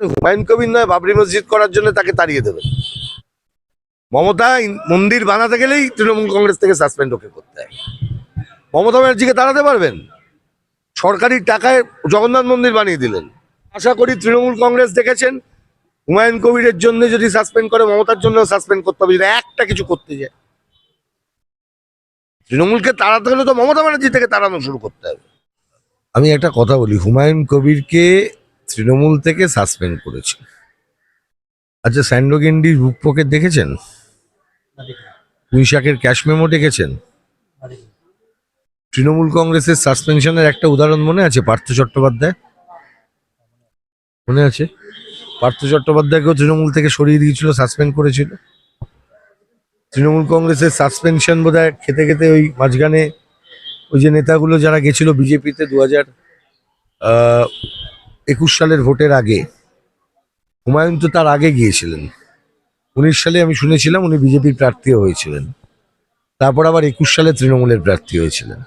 হুমায়ুন কবির নয়, বাবরি মসজিদ করার জন্য তাকে তাড়িয়ে দেবে। মমতা মন্দির বানাতে গেলেই তৃণমূল কংগ্রেস থেকে সাসপেন্ড ওকে করতে হয়। মমতা ব্যানার্জিকে তাড়াতে পারবেন? সরকারি টাকায় জগন্নাথ মন্দির বানিয়ে দিলেন। আশা করি তৃণমূল কংগ্রেস দেখেছেন, হুমায়ুন কবিরের জন্য যদি সাসপেন্ড করে, মমতার জন্য সাসপেন্ড করতে হবে, যদি একটা কিছু করতে যায়। তৃণমূলকে তাড়াতে হলে তো মমতা ব্যানার্জি থেকে তাড়ানো শুরু করতে হবে। আমি একটা কথা বলি, হুমায়ুন কবিরকে তৃণমূল থেকে সাসপেন্ড করেছে। আচ্ছা স্যান্ডোগেন্ডির বুক পকেট দেখেছেন? পুঁইশাকের ক্যাশ মেমো দেখেছেন তৃণমূল কংগ্রেসের সাসপেনশনের একটা উদাহরণ মনে আছে, পার্থ চট্টোপাধ্যায়? মনে আছে? পার্থ চট্টোপাধ্যায়কেও তৃণমূল থেকে সরিয়ে দিয়েছিল, সাসপেন্ড করেছিল। তৃণমূল কংগ্রেসের সাসপেনশন বোধ খেতে খেতে ওই মাঝখানে ওই যে নেতাগুলো যারা গেছিল বিজেপিতে দু হাজার একুশ সালের ভোটের আগে, হুমায়ুন তো তার আগে গিয়েছিলেন। উনিশ সালে আমি শুনেছিলাম উনি বিজেপির প্রার্থী হয়েছিলেন। তারপর আবার একুশ সালে তৃণমূলের প্রার্থী হয়েছিলেন।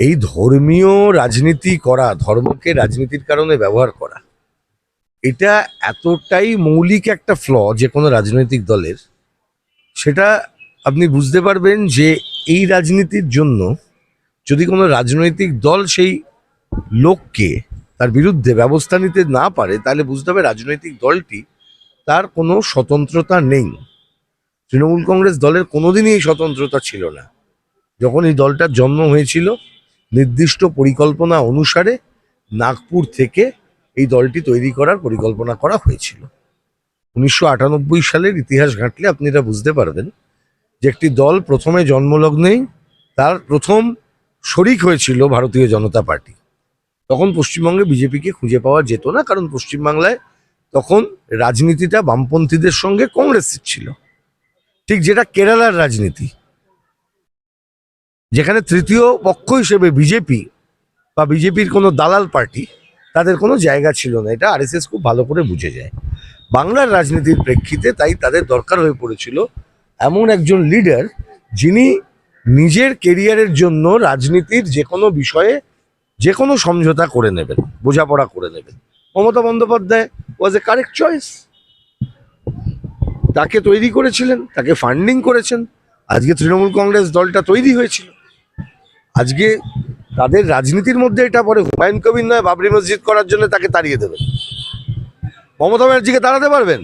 এই ধর্মীয় রাজনীতি করা, ধর্মকে রাজনীতির কারণে ব্যবহার করা, এটা এতটাই মৌলিক একটা ফ্ল যে কোনো রাজনৈতিক দলের, সেটা আপনি বুঝতে পারবেন যে এই রাজনীতির জন্য যদি কোনো রাজনৈতিক দল সেই লোককে তার বিরুদ্ধে ব্যবস্থা নিতে না পারে, তাহলে বুঝতে হবে রাজনৈতিক দলটি তার কোনো স্বতন্ত্রতা নেই। তৃণমূল কংগ্রেস দলের কোনোদিনই এই স্বতন্ত্রতা ছিল না। যখন এই দলটার জন্ম হয়েছিল, নির্দিষ্ট পরিকল্পনা অনুসারে নাগপুর থেকে এই দলটি তৈরি করার পরিকল্পনা করা হয়েছিল। উনিশশো আটানব্বই সালের ইতিহাস ঘাঁটলে আপনি এটা বুঝতে পারবেন যে একটি দল প্রথমে জন্মলগ্নেই তার প্রথম শরিক হয়েছিল ভারতীয় জনতা পার্টি। তখন পশ্চিমবঙ্গে বিজেপিকে খুঁজে পাওয়া যেত না, কারণ পশ্চিমবাংলায় তখন রাজনীতিটা বামপন্থীদের সঙ্গে কংগ্রেসের ছিল। ঠিক যেটা কেরালার রাজনীতি। যেখানে তৃতীয় পক্ষ হিসেবে বিজেপি বা বিজেপির কোনো দালাল পার্টি, তাদের কোনো জায়গা ছিল না। এটা আরএসএস খুব ভালো করে বুঝে যায়। বাংলার রাজনীতির প্রেক্ষিতে তাই তাদের দরকার হয়ে পড়েছিল এমন একজন লিডার যিনি নিজের কেরিয়ারের জন্য রাজনীতির যে কোনো বিষয়ে যে কোনো সমঝোতা করে নেবেন, বোঝাপড়া করে নেবেন। Mamata Bandyopadhyay was a correct choice তাকে তৈরি করেছিলেন, তাকে ফান্ডিং করেছেন। আজকে তৃণমূল কংগ্রেস দলটা তৈরি হয়েছিল। আজকে তাদের রাজনীতির মধ্যে এটা পরে হুমায়ুন কবির নয়, বাবরি মসজিদ করার জন্য তাকে তাড়িয়ে দেবেন। মমতা ব্যানার্জিকে তাড়াতে পারবেন?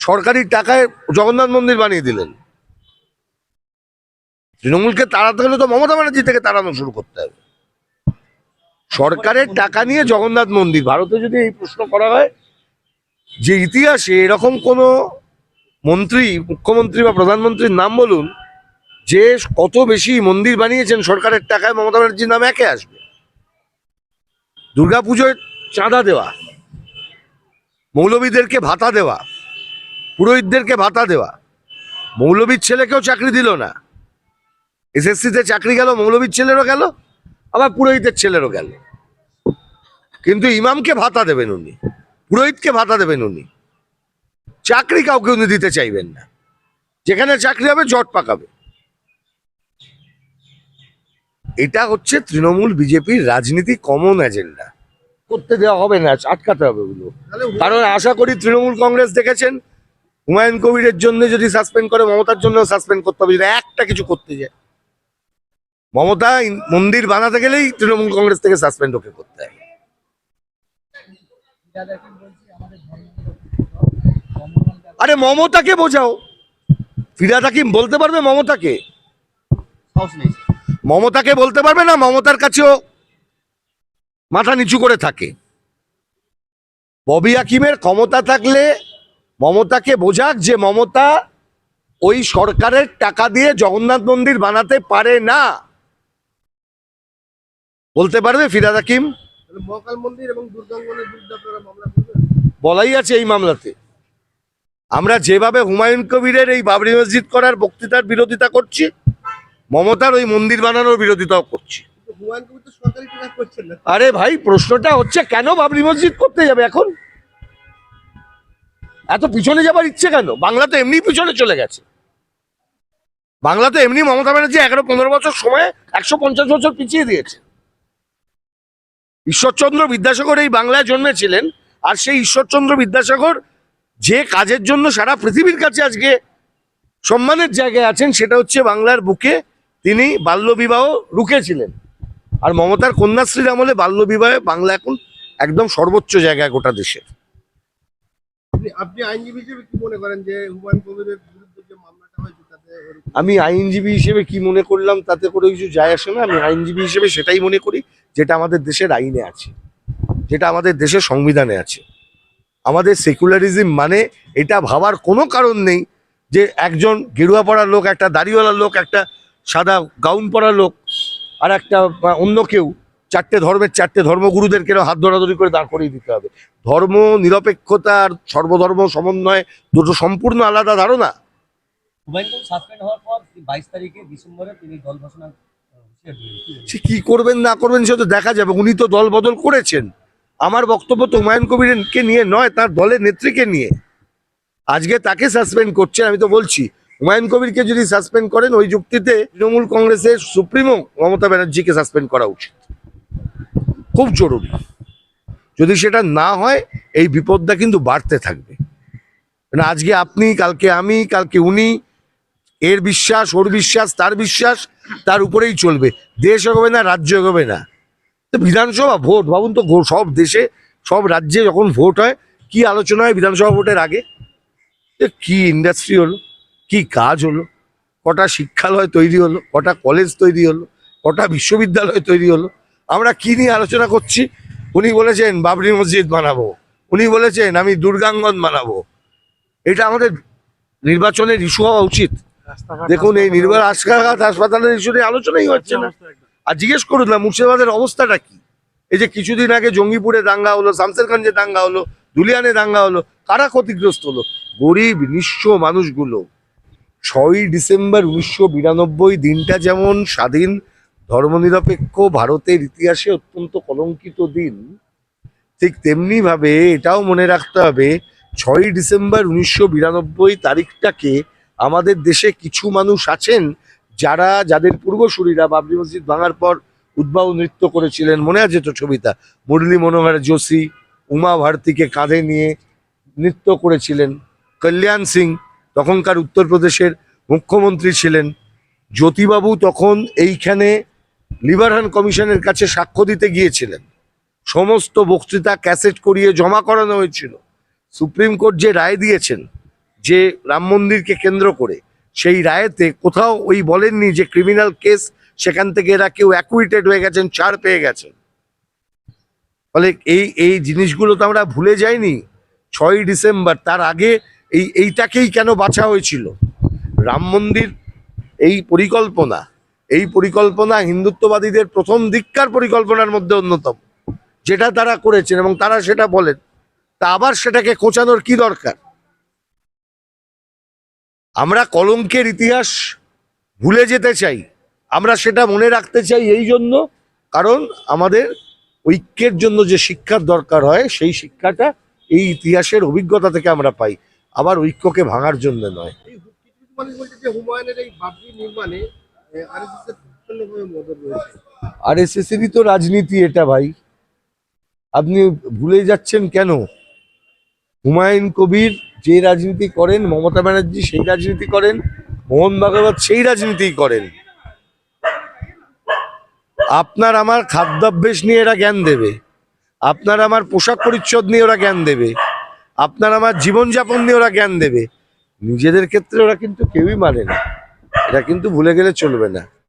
সরকারি টাকায় জগন্নাথ মন্দির বানিয়ে দিলেন। তৃণমূলকে তাড়াতে হলে তো মমতা ব্যানার্জি থেকে তাড়ানো শুরু করতে হবে। সরকারের টাকা নিয়ে জগন্নাথ মন্দির। ভারতে যদি এই প্রশ্ন করা হয়, যে ইতিহাসে এরকম কোনো মন্ত্রী, মুখ্যমন্ত্রী বা প্রধানমন্ত্রীর নাম বলুন, যে কত বেশি মন্দির বানিয়েছেন সরকারের টাকায়, মমতা ব্যানার্জির নাম একে আসবে। দুর্গাপুজোয় চাঁদা দেওয়া মৌলবীদেরকে ভাতা দেওয়া, পুরোহিতদেরকে ভাতা দেওয়া মৌলবীর ছেলেকেও চাকরি দিল না। এসএসসিতে চাকরি গেল মৌলবীর ছেলেরও গেল, আবার পুরোহিতের ছেলেরও গেল। কিন্তু ইমামকে ভাতা দেবেন উনি, পুরোহিতকে ভাতা দেবেন উনি। চাকরি কাউকে উনি দিতে চাইবেন না। যেখানে চাকরি হবে জট পাকাবে। এটা হচ্ছে তৃণমূল বিজেপির রাজনীতি কমন এজেন্ডা করতে দেওয়া হবে না, আটকাতে হবে ওগুলো। কারণ আশা করি তৃণমূল কংগ্রেস দেখেছেন, হুমায়ুন কবিরের জন্য যদি সাসপেন্ড করে, মমতার জন্য সাসপেন্ড করতে হবে, যদি একটা কিছু করতে যায়। মমতা মন্দির বানাতে গেলেই তৃণমূল কংগ্রেস থেকে সাসপেন্ড ওকে করতে হয়। আরে মমতাকে বোঝাও। ফিরাদ হাকিম বলতে পারবে মমতাকে? মমতাকে বলতে পারবে না? মমতার কাছেও মাথা নিচু করে থাকে। ববি হাকিমের ক্ষমতা থাকলে মমতাকে বোঝাক যে মমতা ওই সরকারের টাকা দিয়ে জগন্নাথ মন্দির বানাতে পারে না। বলতে পারবে ফিরাদ হাকিম মহাকাল মন্দির এবং দুর্গাঙ্গনের বিরুদ্ধে আপনারা মামলা করবেন? বলাই আছে এই মামলাতে। আমরা যেভাবে হুমায়ুন কবিরের এই বাবরি মসজিদ করার বক্তৃতার বিরোধিতা করছি মমতার ওই মন্দির বানানোর বিরোধিতাও করছি। হুমায়ুন কবির তো সরকারি করছেন আরে ভাই প্রশ্নটা হচ্ছে কেন বাবরি মসজিদ করতে যাবে এখন? এত পিছনে যাবার ইচ্ছে কেন? বাংলা তো এমনি পিছনে চলে গেছে। বাংলা তো এমনি মমতা ব্যানার্জি এগারো পনেরো বছর সময় একশো পঞ্চাশ বছর পিছিয়ে দিয়েছে। ঈশ্বরচন্দ্র বিদ্যাসাগর এই বাংলায় জন্মেছিলেন আর সেই ঈশ্বরচন্দ্র বিদ্যাসাগর যে কাজের জন্য সারা পৃথিবীর কাছে আজকে সম্মানের জায়গায় আছেন সেটা হচ্ছে বাংলার বুকে তিনি বাল্যবিবাহ রুখেছিলেন। আর মমতার কন্যাশ্রীর আমলে বাল্যবিবাহে বাংলা এখন একদম সর্বোচ্চ জায়গায় গোটা দেশে। আপনি আইনজীবী হিসেবে কি মনে করেন যে হুমায়ুন কবিরের বিরুদ্ধে যে মামলাটা হয়েছে তাতে আমি আইনজীবী হিসেবে কি মনে করলাম তাতে করে কিছু যায় আসে না। আমি আইনজীবী হিসেবে সেটাই মনে করি। যেটা আমাদের দেশের আইনে আছে, যেটা আমাদের দেশের সংবিধানে আছে। আমাদের সেকুলারিজম মানে এটা ভাবার কোনো কারণ নেই যে একজন গেরুয়া পড়ার লোক, একটা দাড়িওয়ালা লোক, একটা সাদা গাউন পরা লোক, আর একটা অন্য কেউ, চারটে ধর্মের, চারটে ধর্মগুরুদের কেন হাত ধরাধরি করে দাঁড় করিয়ে দিতে হবে। ধর্ম নিরপেক্ষতা আর সর্বধর্ম সমন্বয় দুটো সম্পূর্ণ আলাদা ধারণা। হওয়ার পর বাইশ তারিখে ডিসেম্বরে তিনি দল ঘোষণা সে কি করবেন, না করবেন সে তো দেখা যাবে। উনি তো দল বদল করেছেন। আমার বক্তব্য তো হুমায়ুন কবিরকে নিয়ে নয়, তার দলের নেত্রীকে নিয়ে। আজকে তাকে সাসপেন্ড করছেন, আমি তো বলছি। হুমায়ুন কবিরকে যদি সাসপেন্ড করেন, ওই যুক্তিতে তৃণমূল কংগ্রেসের সুপ্রিমো মমতা ব্যানার্জিকে সাসপেন্ড করা উচিত। খুব জরুরি। যদি সেটা না হয়, এই বিপদটা কিন্তু বাড়তে থাকবে। মানে আজকে আপনি, কালকে আমি, কালকে উনি, এর বিশ্বাস, ওর বিশ্বাস, তার বিশ্বাস তার উপরেই চলবে। দেশ এগোবে না, রাজ্য এগোবে না। তো বিধানসভা ভোট, ভাবুন তো সব দেশে, সব রাজ্যে যখন ভোট হয়, কি আলোচনা হয় বিধানসভা ভোটের আগে? কি ইন্ডাস্ট্রি হলো? কি কাজ হলো? কটা শিক্ষালয় তৈরি হলো? কটা কলেজ তৈরি হলো? কটা বিশ্ববিদ্যালয় তৈরি হলো? আমরা কি নিয়ে আলোচনা করছি? উনি বলেছেন, বাবরি মসজিদ বানাবো। উনি বলেছেন, আমি দুর্গাঙ্গন বানাবো। এটা আমাদের নির্বাচনের ইস্যু হওয়া উচিত। দেখুন এই নির্ভর রাস্তাঘাট হাসপাতালের ইস্যু নিয়ে আলোচনাই হচ্ছে না। আর জিজ্ঞেস করুন না মুর্শিদাবাদের অবস্থাটা কি? এই যে কিছুদিন আগে জঙ্গিপুরে দাঙ্গা হলো শামসেরগঞ্জে দাঙ্গা হলো দুলিয়ানে দাঙ্গা হলো কারা ক্ষতিগ্রস্ত হলো? গরিব নিঃস্ব মানুষগুলো। ছয়ই ডিসেম্বর উনিশশো বিরানব্বই দিনটা যেমন স্বাধীন ধর্মনিরপেক্ষ ভারতের ইতিহাসে অত্যন্ত কলঙ্কিত দিন ঠিক তেমনি ভাবে এটাও মনে রাখতে হবে ছয়ই ডিসেম্বর উনিশশো বিরানব্বই তারিখটাকে আমাদের দেশে কিছু মানুষ আছেন যারা, যাদের পূর্বসূরীরা বাবরি মসজিদ ভাঙার পর উদ্বাহ নৃত্য করেছিলেন। মনে আছে তো ছবিটা? মুরলী মনোহর যোশী, উমা ভারতীকে কাঁধে নিয়ে নৃত্য করেছিলেন। কল্যাণ সিং, তখনকার উত্তরপ্রদেশের মুখ্যমন্ত্রী ছিলেন। জ্যোতিবাবু তখন এইখানে লিবারহান কমিশনের কাছে সাক্ষ্য দিতে গিয়েছিলেন। সমস্ত বক্তৃতা ক্যাসেট করিয়ে জমা করানো হয়েছিল। সুপ্রিম কোর্ট যে রায় দিয়েছেন যে রাম মন্দিরকে কেন্দ্র করে, সেই রায়েতে কোথাও ওই বলেননি যে ক্রিমিনাল কেস সেখান থেকে এরা কেউ অ্যাকুইটেড হয়ে গেছেন, ছাড় পেয়ে গেছেন। ফলে এই এই জিনিসগুলো তো আমরা ভুলে যাইনি। ছয়ই ডিসেম্বর, তার আগে এই, এইটাকেই কেন বাছা হয়েছিল? রাম মন্দির এই পরিকল্পনা এই পরিকল্পনা হিন্দুত্ববাদীদের প্রথম দিককার পরিকল্পনার মধ্যে অন্যতম। যেটা তারা করেছেন এবং তারা সেটা বলেন। তা আবার সেটাকে কোচানোর কি দরকার? আমরা কলঙ্কের ইতিহাস ভুলে যেতে চাই। আমরা সেটা মনে রাখতে চাই এই জন্য কারণ আমাদের ঐক্যের জন্য যে শিক্ষার দরকার হয় সেই শিক্ষাটা এই ইতিহাসের অভিজ্ঞতা থেকে আমরা পাই। আবার ঐক্যকে ভাঙার জন্য নয়। আর এস এসেরই তো রাজনীতি এটা ভাই। আপনি ভুলে যাচ্ছেন কেন? হুমায়ুন কবির যে রাজনীতি করেন, মমতা ব্যানার্জি সেই রাজনীতি করেন, মোহন ভাগবত সেই রাজনীতি করেন। আপনার আমার খাদ্যাভ্যাস নিয়ে এরা জ্ঞান দেবে। আপনার আমার পোশাক পরিচ্ছদ নিয়ে ওরা জ্ঞান দেবে। আপনার আমার জীবনযাপন নিয়ে ওরা জ্ঞান দেবে। নিজেদের ক্ষেত্রে ওরা কিন্তু কেউই মানে না। এটা কিন্তু ভুলে গেলে চলবে না।